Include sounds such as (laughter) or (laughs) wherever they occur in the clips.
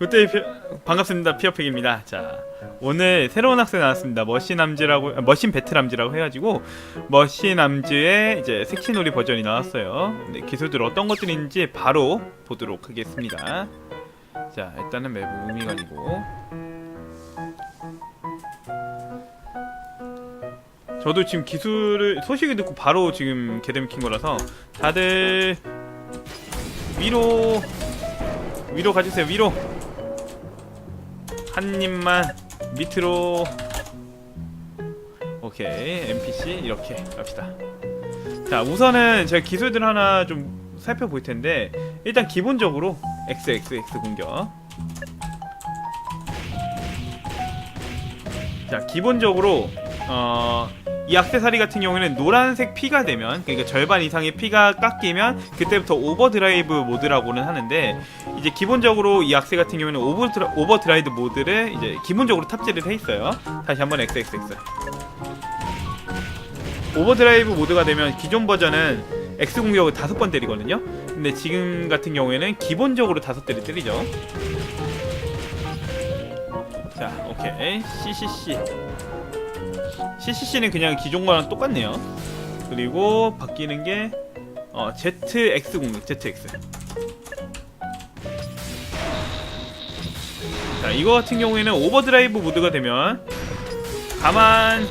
그때 피... 반갑습니다. 피어팩입니다. 자 오늘 새로운 학생 나왔습니다. 머신 암즈라고 아, 머신 배틀 암즈라고 해가지고 머신 암즈의 이제 섹시놀이 버전이 나왔어요. 네, 기술들 어떤 것들이 있는지 바로 보도록 하겠습니다. 자 일단은 매부 의미관이고. 저도 지금 기술을 소식을 듣고 바로 지금 개뎀 킨 거라서 다들 위로 위로 가주세요. 위로 한 입만 밑으로. 오케이 NPC 이렇게 갑시다. 자 우선은 제가 기술들 하나 좀 살펴볼 텐데 일단 기본적으로 XXX 공격. 자 기본적으로 어, 이 악세사리 같은 경우에는 노란색 피가 되면 그러니까 절반 이상의 피가 깎이면 그때부터 오버드라이브 모드라고는 하는데 이제 기본적으로 이 악세 같은 경우에는 오버드라, 오버드라이브 모드를 이제 기본적으로 탑재를 해 있어요. 다시 한번 XXX. 오버드라이브 모드가 되면 기존 버전은 X 공격을 다섯 번 때리거든요. 근데 지금 같은 경우에는 기본적으로 다섯 대를 때리죠. 자, 오케이. CCC. CCC는 그냥 기존 거랑 똑같네요. 그리고 바뀌는 게 어, ZX 공격, ZX. 자, 이거 같은 경우에는 오버드라이브 모드가 되면 가만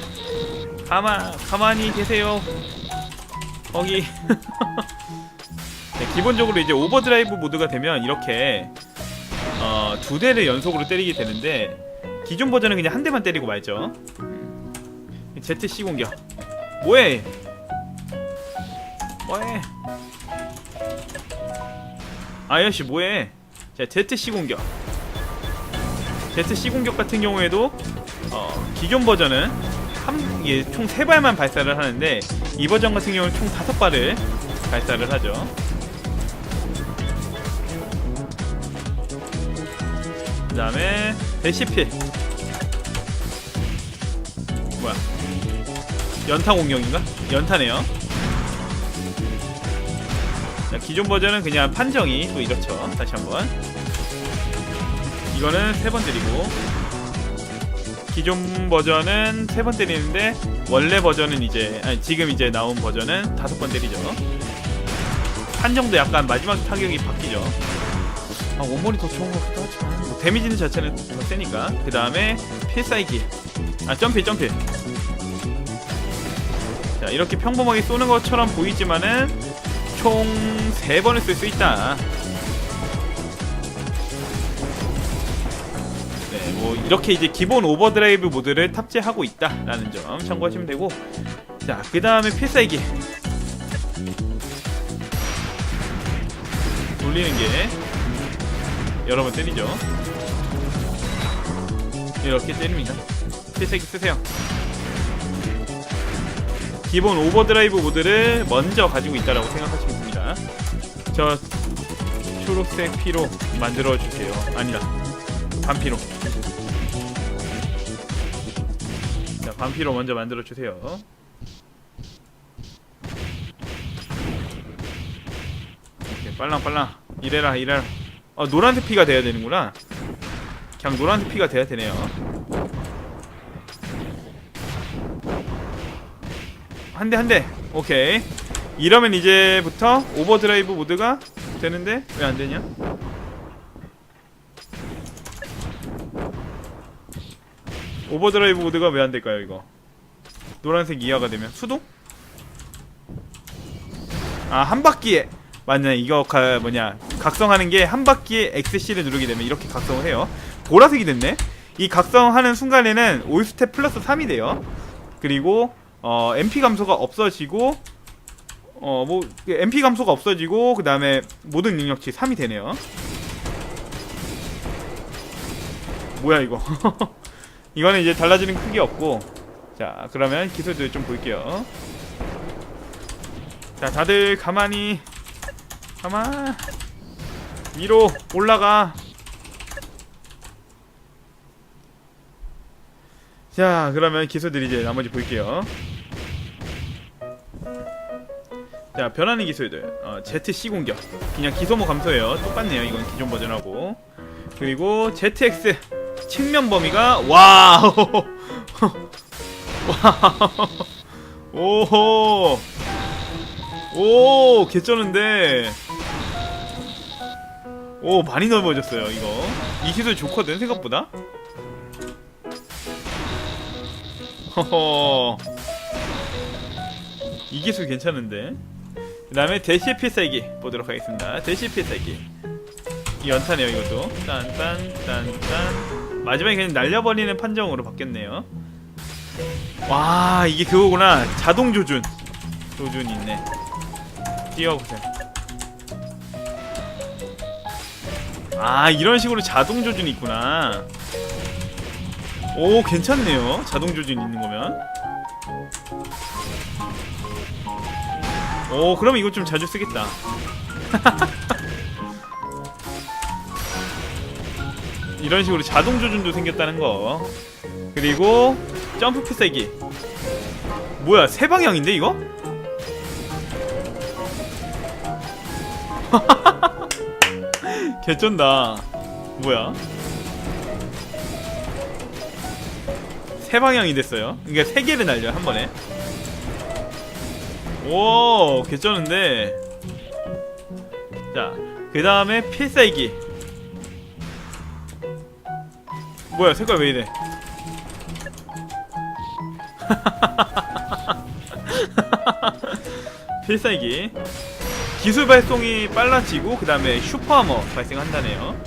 가만 가만히 계세요. 거기 (laughs) 네, 기본적으로 이제 오버드라이브 모드가 되면 이렇게 어, 두 대를 연속으로 때리게 되는데 기존 버전은 그냥 한 대만 때리고 말죠. ZC 공격. 뭐해? 뭐해? 아저씨 뭐해? 자 ZC 공격. ZC 공격 같은 경우에도 어, 기존 버전은 한, 이게 총세 발만 발사를 하는데 이 버전 같은 경우는 총 다섯 발을 발사를 하죠. 그 다음에 대시필 연타 공격인가? 연타네요. 자, 기존 버전은 그냥 판정이 또 이렇죠. 다시 한번. 이거는 세 번 때리고 기존 버전은 세 번 때리는데 원래 버전은 이제 아니 지금 이제 나온 버전은 다섯 번 때리죠. 판정도 약간 마지막 타격이 바뀌죠. 아 원본이 더 좋은 것 같기도 하지만 뭐 데미지는 자체는 더 세니까 그 다음에 필살기 아 점프 점프 자 이렇게 평범하게 쏘는 것처럼 보이지만은 총세 번을 쓸 수 있다. 네, 뭐 이렇게 이제 기본 오버드라이브 모드를 탑재하고 있다라는 점 참고하시면 되고. 자 그 다음에 필살기. 돌리는 게 여러 번 때리죠. 이렇게 때립니다. 필살기 쓰세요 기본 오버드라이브 모드를 먼저 가지고 있다라고 생각하시면 됩니다. 저 초록색 피로 만들어 주세요. 아니다. 반피로. 자 반피로 먼저 만들어 주세요. 오케이 빨랑 빨랑. 이래라 이래라. 어 노란색 피가 돼야 되는구나. 그냥 노란색 피가 돼야 되네요 한 대 한 대. 오케이. 이러면 이제부터 오버드라이브 모드가 되는데 왜 안 되냐? 오버드라이브 모드가 왜 안 될까요 이거? 노란색 이하가 되면. 수동? 아 한 바퀴에. 맞네. 이거 가, 뭐냐. 각성하는 게 한 바퀴에 XC를 누르게 되면 이렇게 각성을 해요. 보라색이 됐네. 이 각성하는 순간에는 올스텝 플러스 3이 돼요. 그리고 어 MP 감소가 없어지고 어 뭐 MP 감소가 없어지고 그 다음에 모든 능력치 3이 되네요. 뭐야 이거? (laughs) 이거는 이제 달라지는 크기 없고. 자 그러면 기술들 좀 볼게요. 자 다들 가만히 가만 위로 올라가 자 그러면 기술들 이제 나머지 볼게요. 자 변하는 기술들. 어, ZC 공격. 그냥 기소모 감소예요. 똑같네요 이건 기존 버전하고. 그리고 ZX 측면 범위가 와우! (laughs) 와우! 오호! 오 개쩌는데. 오 많이 넓어졌어요 이거. 이 기술 좋거든 생각보다 (laughs) 이 기술 괜찮은데? 그 다음에 대시의 필살기 보도록 하겠습니다. 대시의 필살기. 이 연타네요 이것도. 딴딴딴딴. 마지막에 그냥 날려버리는 판정으로 바뀌었네요. 와 이게 그거구나. 자동 조준. 조준이 있네. 뛰어보세요. 아 이런 식으로 자동 조준이 있구나 오 괜찮네요. 자동 조준 있는 거면. 오 그럼 이거 좀 자주 쓰겠다. (laughs) 이런 식으로 자동 조준도 생겼다는 거. 그리고 점프 필살기. 뭐야 세 방향인데 이거? (laughs) 개쩐다. 뭐야 세 방향이 됐어요. 그러니까 세 개를 날려 한 번에. 오 개쩌는데. 자 그 다음에 필살기. 뭐야 색깔 왜 이래? (laughs) 필살기. 기술 발송이 빨라지고 그 다음에 슈퍼하머 발생한다네요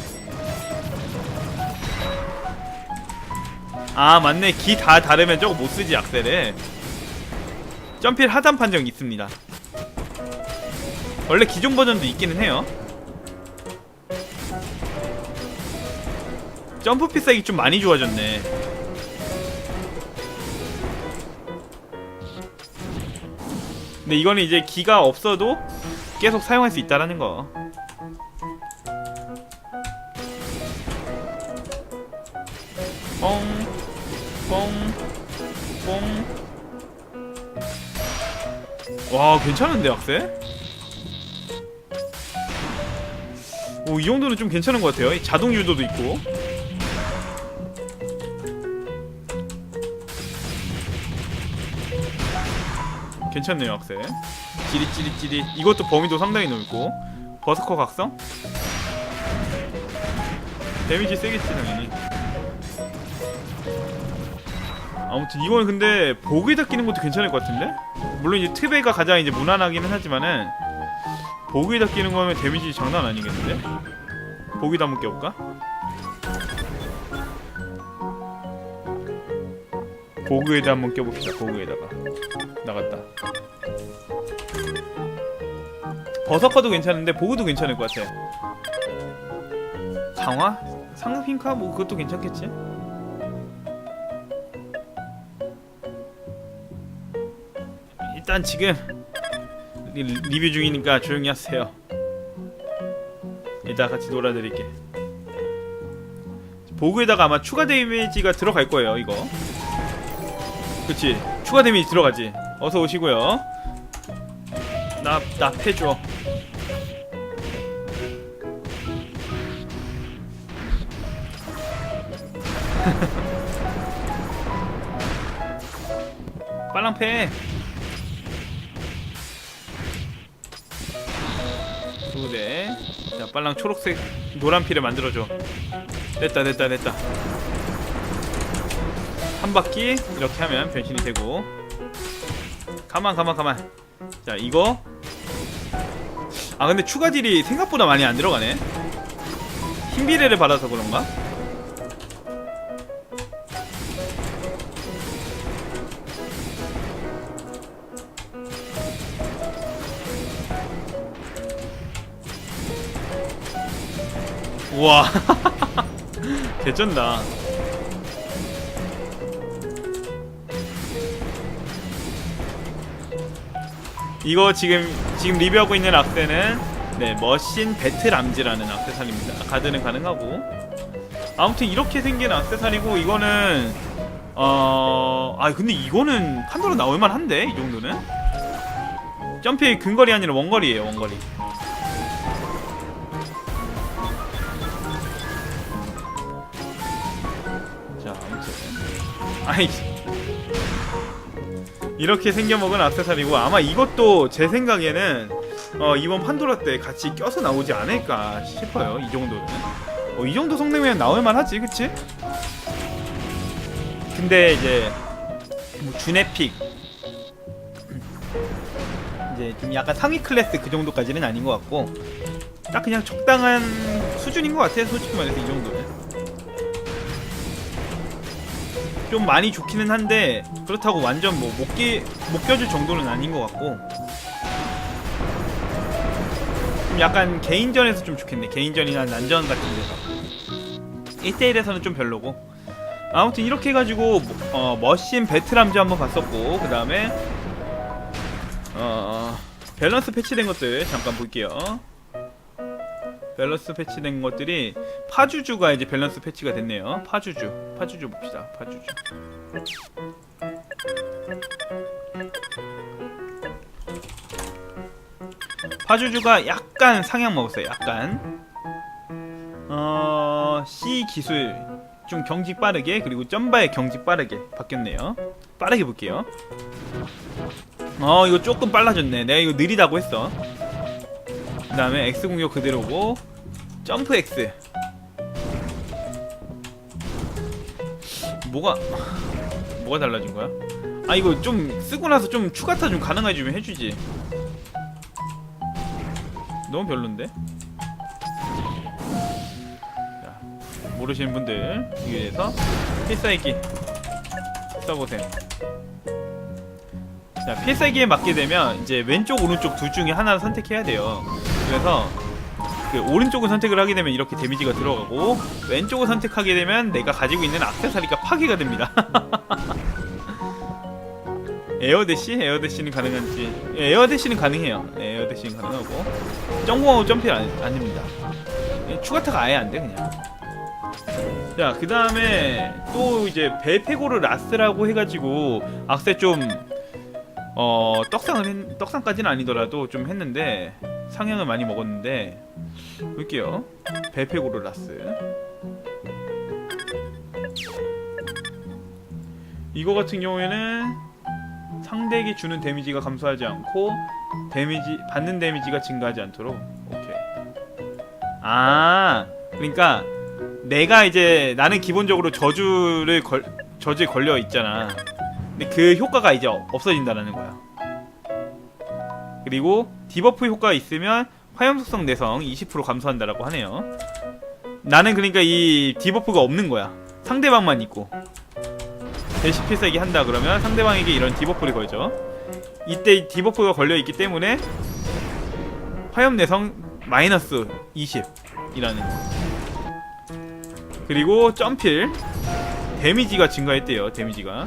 아 맞네. 기 다 다르면 저거 못쓰지 악셀에. 점필 하단 판정이 있습니다. 원래 기존 버전도 있기는 해요. 점프 필살기 좀 많이 좋아졌네. 근데 이거는 이제 기가 없어도 계속 사용할 수 있다라는 거. 와, 괜찮은데, 악세? 오, 이 정도는 좀 괜찮은 것 같아요. 이 자동 유도도 있고. 괜찮네요, 악세. 찌릿찌릿찌릿. 이것도 범위도 상당히 넓고. 버스커 각성? 데미지 세겠지, 당연히. 아무튼 이건 근데 보그에다 끼는 것도 괜찮을 것 같은데? 물론 이제 트베가 가장 이제 무난하기는 하지만은 보그에다 끼는 거면 데미지 장난 아니겠는데? 보기다 한번 껴볼까? 보그에다 한번 껴봅시다 보그에다가 나갔다 버서커도 괜찮은데 보그도 괜찮을 것 같아 강화? 상핑카? 뭐 그것도 괜찮겠지? 일단 지금 리, 리뷰 중이니까 조용히 하세요. 이따 같이 놀아드릴게. 보그에다가 아마 추가 데미지가 들어갈 거예요 이거. 그치? 추가 데미지 들어가지. 어서 오시고요. 나, 나 패줘. (laughs) 빨랑 패 빨랑 초록색 노란 피를 만들어줘. 됐다 됐다 됐다. 한 바퀴 이렇게 하면 변신이 되고. 가만 가만 가만. 자 이거. 아 근데 추가 딜이 생각보다 많이 안 들어가네. 흰비례를 받아서 그런가? 우와. (laughs) 개쩐다. 이거 지금 지금 리뷰하고 있는 악세는 네 머신 배틀암즈라는 악세사리입니다. 가드는 가능하고. 아무튼 이렇게 생긴 악세사리고 이거는 어아 근데 이거는 판도로 나올만 한데? 이 정도는? 점프의 근거리 아니라 원거리예요 원거리 아이. 이렇게 생겨먹은 악세사리고 아마 이것도 제 생각에는 어, 이번 판도라 때 같이 껴서 나오지 않을까 싶어요 이 정도는. 어, 이 정도 성능이면 나올만 하지 그치? 근데 이제 뭐 주네픽. 이제 좀 약간 상위 클래스 그 정도까지는 아닌 것 같고 딱 그냥 적당한 수준인 것 같아요 솔직히 말해서 이 정도는 좀 많이 좋기는 한데 그렇다고 완전 뭐 못 끼 못 껴줄 정도는 아닌 것 같고. 좀 약간 개인전에서 좀 좋겠네. 개인전이나 난전 같은 데서. 1대1에서는 좀 별로고. 아무튼 이렇게 해가지고 뭐- 어, 머신 배틀함즈 한번 봤었고 그 다음에 어, 밸런스 패치된 것들 잠깐 볼게요 밸런스 패치된 것들이 파주주가 이제 밸런스 패치가 됐네요. 파주주, 파주주 봅시다. 파주주. 파주주가 약간 상향 먹었어요. 약간. 어, C 기술 좀 경직 빠르게 그리고 점바의 경직 빠르게 바뀌었네요. 빠르게 볼게요. 어, 이거 조금 빨라졌네. 내가 이거 느리다고 했어. 그 다음에 X 공격 그대로고 점프 X 뭐가 뭐가 달라진 거야? 아 이거 좀 쓰고 나서 좀 추가타 좀 가능해지면 해주지 너무 별론데? 자 모르시는 분들 여기에서 필살기 써보세요 자 필살기에 맞게 되면 이제 왼쪽 오른쪽 둘 중에 하나를 선택해야 돼요 그래서 그 오른쪽을 선택을 하게 되면 이렇게 데미지가 들어가고 왼쪽을 선택하게 되면 내가 가지고 있는 악세사리가 파괴가 됩니다. (laughs) 에어대시? 에어대시는 가능한지. 예, 에어대시는 가능해요. 예, 에어대시는 가능하고. 점공하고 점프는 됩니다. 예, 추가타가 아예 안 돼 그냥. 자그 다음에 또 이제 벨페고르 라스라고 해가지고 악세 좀 어 떡상을 했, 떡상까지는 아니더라도 좀 했는데 상향을 많이 먹었는데 볼게요. 벨페고르라스. 이거 같은 경우에는 상대에게 주는 데미지가 감소하지 않고 데미지 받는 데미지가 증가하지 않도록. 오케이. 아 그러니까 내가 이제 나는 기본적으로 저주를 걸 저주에 걸려 있잖아 그 효과가 이제 없어진다는 거야 그리고 디버프 효과가 있으면 화염 속성 내성 20% 감소한다라고 하네요. 나는 그러니까 이 디버프가 없는 거야. 상대방만 있고. 대시 필살기 한다 그러면 상대방에게 이런 디버프를 걸죠. 이때 이 디버프가 걸려 있기 때문에 화염 내성 마이너스 20이라는 거. 그리고 점필 데미지가 증가했대요. 데미지가.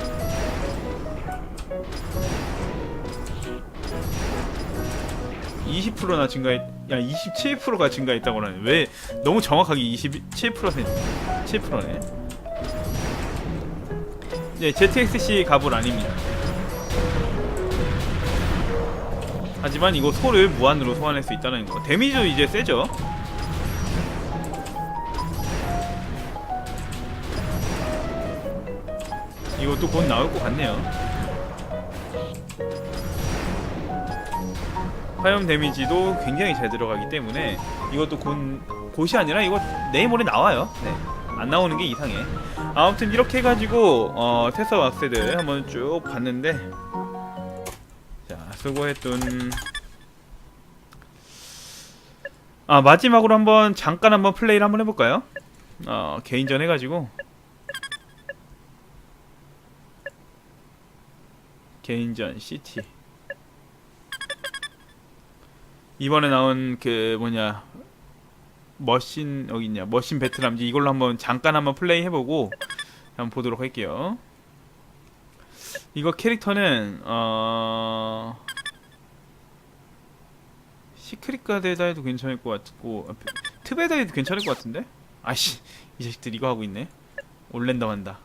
20%나 증가했, 야 27%가 증가했다고 하네. 왜 너무 정확하게 27%네. 7%네. 네, ZXC 갑을 아닙니다. 하지만 이거 소를 무한으로 소환할 수 있다는 거. 데미지도 이제 세죠. 이것도 곧 나올 것 같네요. 화염 데미지도 굉장히 잘 들어가기 때문에 이것도 곧, 곧이 아니라 이거 내일 모레 나와요. 네. 안 나오는 게 이상해. 아무튼 이렇게 해가지고 어, 테서 왁스들 한번 쭉 봤는데 자 수고했던 아 마지막으로 한번 잠깐 한번 플레이를 한번 해볼까요? 어 개인전 해가지고 개인전 CT 이번에 나온 그 뭐냐 머신 여기 있냐 머신 배틀함지 이걸로 한번 잠깐 한번 플레이 해보고 한번 보도록 할게요. 이거 캐릭터는 어 시크릿 가드에다 해도 괜찮을 것 같고 아, 트베다 해도 괜찮을 것 같은데? 아씨 이 자식들 이거 하고 있네. 올 랜덤 한다.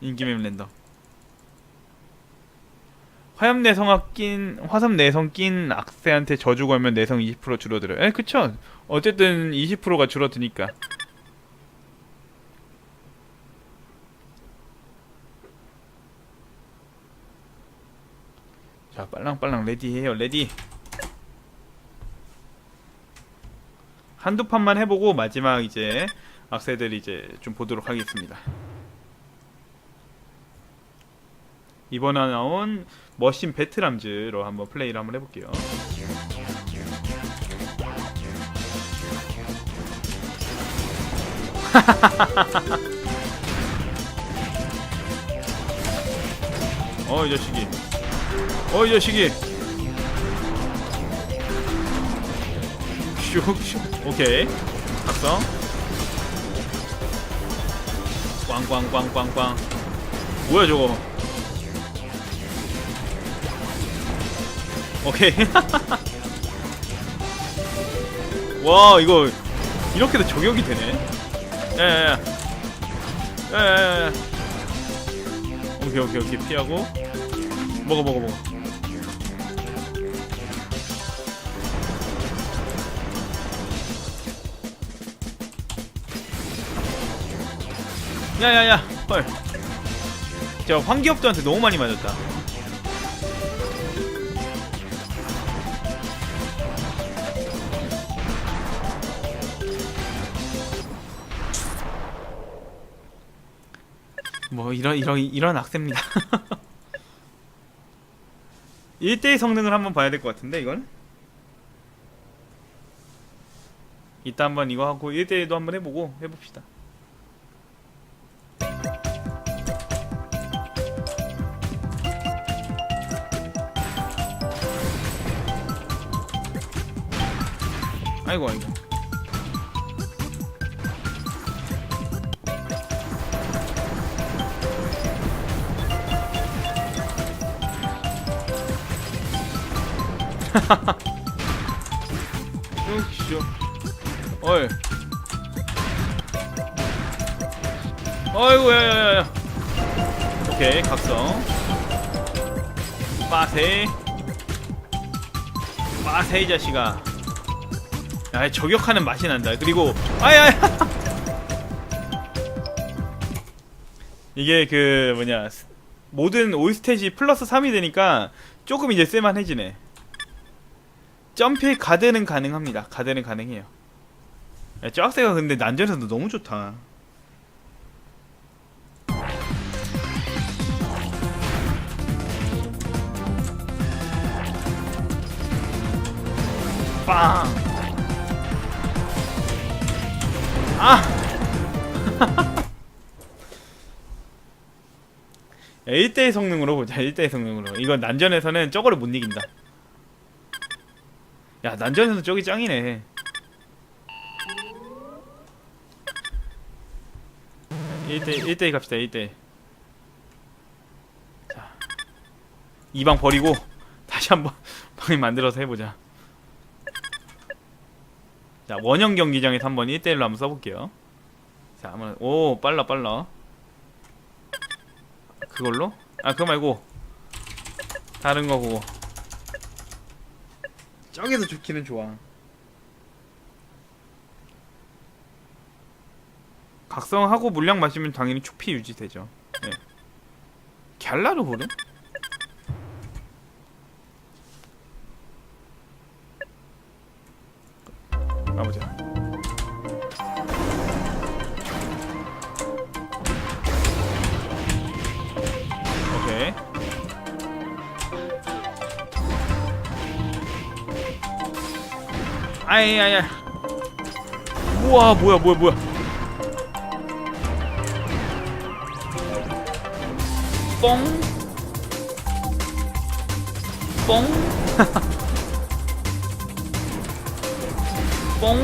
인기맵 랜덤. 화염 내성학 낀 화섬 내성 낀 악세한테 저주 걸면 내성 20% 줄어들어요. 에 그쵸? 어쨌든 20%가 줄어드니까. 자 빨랑빨랑 레디해요 레디 한두 판만 해보고 마지막 이제 악세들 이제 좀 보도록 하겠습니다 이번에 나온 머신 배틀람즈로 한번 플레이를 한번 해볼게요. (laughs) 어이 자식이. 어이 자식이. 슉슉. 오케이. 각성. 꽝꽝꽝꽝꽝. 뭐야 저거 오케이. (laughs) 와 이거 이렇게도 저격이 되네? 야야야 야야야 오케이 오케이 오케이. 피하고. 먹어 먹어 먹어. 야야야. 헐저 황기업도한테 너무 많이 맞았다 뭐 이런 이런 이런 악세입니다. (laughs) 1대1 성능을 한번 봐야 될 것 같은데 이건? 이따 한번 이거 하고 1대1도 한번 해보고 해봅시다. 아이고 아이고 슉슉 어이. 어이구 야야야야. 오케이 각성. 빠세. 빠세 이 자식아. 야 저격하는 맛이 난다. 그리고 아야야. (laughs) 이게 그 뭐냐 모든 올스탯이 플러스 3이 되니까 조금 이제 쓸만해지네 점프 가드는 가능합니다. 가드는 가능해요. 야, 쫙새가 근데 난전에서도 너무 좋다. 빵! 아! (laughs) 1대1 성능으로 보자. 1대1 성능으로. 이건 난전에서는 저거를 못 이긴다. 야 난전에서 저기 짱이네. 1대 1대2 갑시다 1대. 자 2방 버리고 다시 한번 (laughs) 방에 만들어서 해보자. 자 원형 경기장에서 한번 1대1로 한번 써볼게요. 자 한번 오 빨라 빨라. 그걸로? 아 그거 말고 다른 거 그거 저기서 죽기는 좋아. 각성하고 물량 마시면 당연히 초피 유지되죠. 예. 갤라로 보름? 아이 우와 뭐야 뭐야 뭐야 뽕 뽕. 뽕.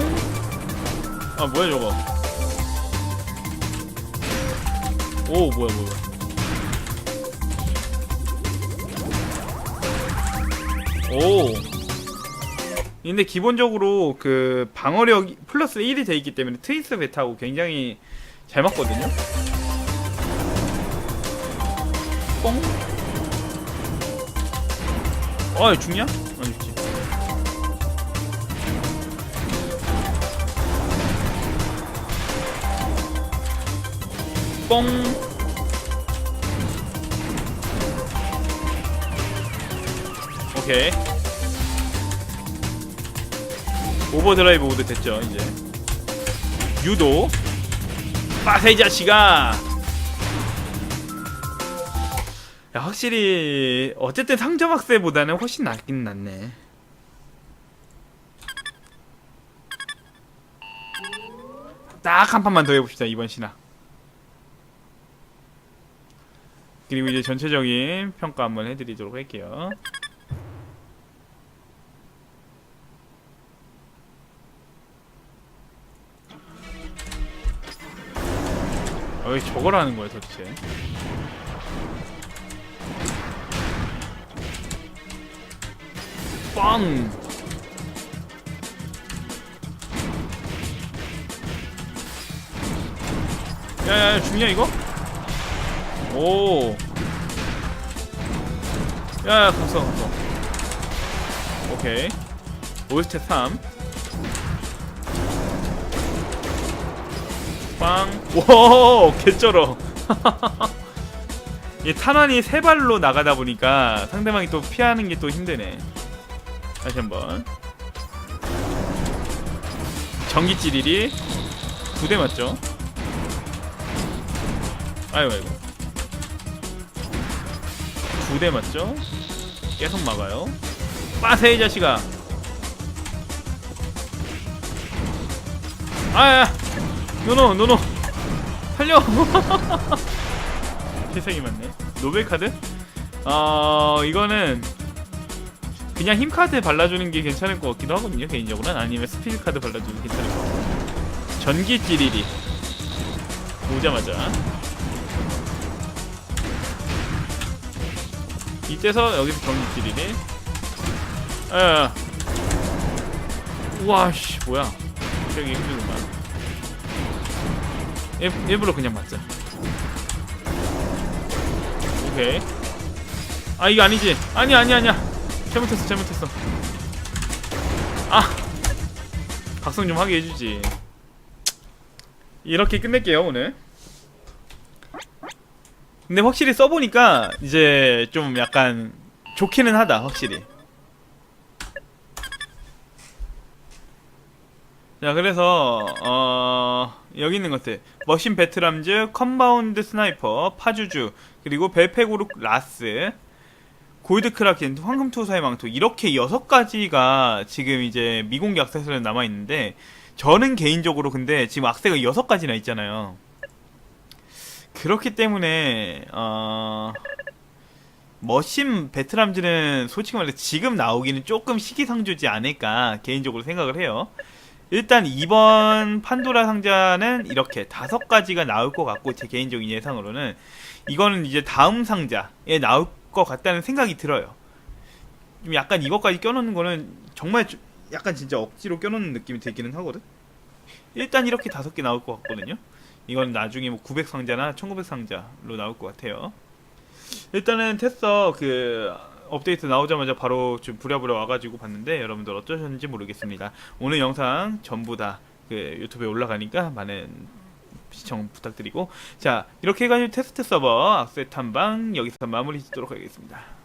아 뭐야 저거. 오 뭐야 뭐야. 오. 근데 기본적으로 그 방어력 플러스 1이 돼 있기 때문에 트위스 베타하고 굉장히 잘 맞거든요. 뽕. 어, 죽냐? 안 죽지. 뽕. 오케이 오버드라이브 모드 됐죠 이제. 유도. 빠세 이 자식아. 야, 확실히 어쨌든 상점 학세보다는 훨씬 낫긴 낫네. 딱 한 판만 더 해봅시다 이번 신화. 그리고 이제 전체적인 평가 한번 해드리도록 할게요 왜 저걸 하는 거야 도대체. 빵! 야야야 죽냐 이거? 오. 야야 갔어 갔어 오케이. 올스테 3 빵. 와, 개쩔어. (laughs) 이 탄환이 세 발로 나가다 보니까 상대방이 또 피하는 게 또 힘드네. 다시 한번. 전기 찌리리 두 대 맞죠? 아이고 아이고. 두 대 맞죠? 계속 막아요. 빠세 이 자식아. 아야. 노노 노노. 살려. (laughs) 희생이 많네. 노벨 카드? 어 이거는 그냥 힘 카드 발라주는 게 괜찮을 것 같기도 하거든요 개인적으로는. 아니면 스피드 카드 발라주는 게 괜찮을 것 같고 전기 찌리리. 오자마자. 이때서 여기서 전기 찌리리. 아 우와 씨 뭐야. 되게 힘들구만 일, 일부러 그냥 맞자. 오케이. 아 이거 아니지? 아니 아니 아니야. 잘못했어 잘못했어. 아! 각성 좀 하게 해주지. 이렇게 끝낼게요 오늘. 근데 확실히 써보니까 이제 좀 약간 좋기는 하다 확실히 자 그래서 어 여기 있는 것들 머신 베트람즈 컴바운드 스나이퍼 파주주 그리고 벨페고르 라스 골드 크라켄 황금 투사의 망토 이렇게 여섯 가지가 지금 이제 미공개 악세사리로 남아 있는데 저는 개인적으로 근데 지금 악세가 여섯 가지나 있잖아요. 그렇기 때문에 어 머신 베트람즈는 솔직히 말해 지금 나오기는 조금 시기상조지 않을까 개인적으로 생각을 해요. 일단 이번 판도라 상자는 이렇게 다섯 가지가 나올 것 같고 제 개인적인 예상으로는 이거는 이제 다음 상자에 나올 것 같다는 생각이 들어요. 좀 약간 이것까지 껴놓는 거는 정말 좀 약간 진짜 억지로 껴놓는 느낌이 들기는 하거든. 일단 이렇게 다섯 개 나올 것 같거든요. 이건 나중에 뭐 900 상자나 1900 상자로 나올 것 같아요. 일단은 테스터 그 업데이트 나오자마자 바로 좀 부랴부랴 와가지고 봤는데 여러분들 어떠셨는지 모르겠습니다. 오늘 영상 전부 다 그 유튜브에 올라가니까 많은 시청 부탁드리고 자 이렇게 해가지고 테스트 서버 악세 탐방 여기서 마무리 짓도록 하겠습니다.